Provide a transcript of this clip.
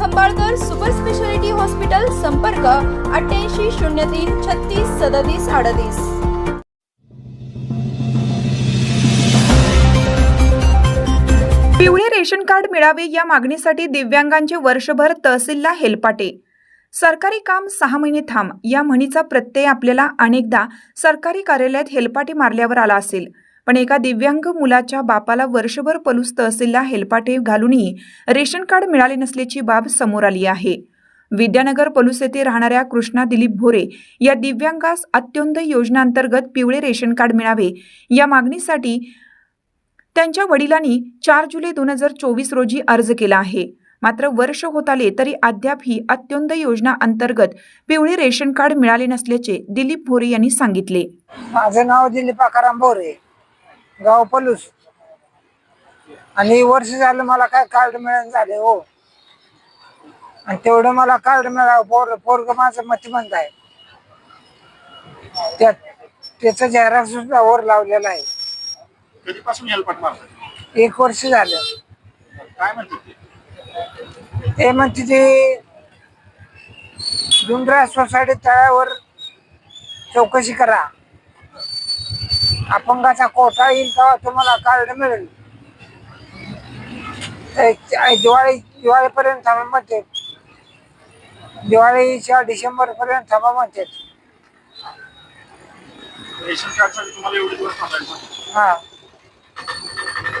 Khambalkar super speciality hospital संपर्क अठ्ठ्याऐंशी शून्य तीन छत्तीस सदतीस अडतीस. पिवळे रेशन कार्ड मिळावे या मागणीसाठी दिव्यांगांचे वर्षभर तहसीलला हेलपाटे. सरकारी काम सहा महिने थांब या म्हणीचा प्रत्यय आपल्याला अनेकदा सरकारी कार्यालयात हेलपाटे मारल्यावर आला असेल. पण एका दिव्यांग मुलाच्या बापाला वर्षभर पलूस तहसीलला हेलपाटे घालूनही रेशन कार्ड मिळाले नसल्याची बाब समोर आली आहे. विद्यानगर पलूस येथे राहणाऱ्या कृष्णा दिलीप भोरे या दिव्यांगास अत्यंत योजनांतर्गत पिवळे रेशन कार्ड मिळावे या मागणीसाठी त्यांच्या वडिलांनी चार जुलै दोन हजार चोवीस रोजी अर्ज केला आहे. मात्र वर्ष होत आले तरी अद्याप ही अत्यंत योजना अंतर्गत पिवळे रेशन कार्ड मिळाले नसल्याचे दिलीप भोरे यांनी सांगितले. माझं नाव दिलीप आकाराम बोरे गाव पलूस. आणि वर्ष झालं मला काय कार्ड मिळून झाले हो. आणि तेवढं मला कार्ड मिळावं पोर पोरग माझं मतिमंद आहे. त्यात त्याचं जाहिरात सुद्धा वर लावलेला आहे. कधीपासून हेल्पट मारतात एक वर्ष झालं. काय म्हणते ते? ते म्हणते ते डुंगरा सोसायटी तळ्यावर चौकशी करा. अपंगाचा कोटा येईल तेव्हा तुम्हाला कार्ड मिळेल. दिवाळी दिवाळीपर्यंत थांबा म्हणते. दिवाळीच्या डिसेंबर पर्यंत थांबा म्हणते. हा.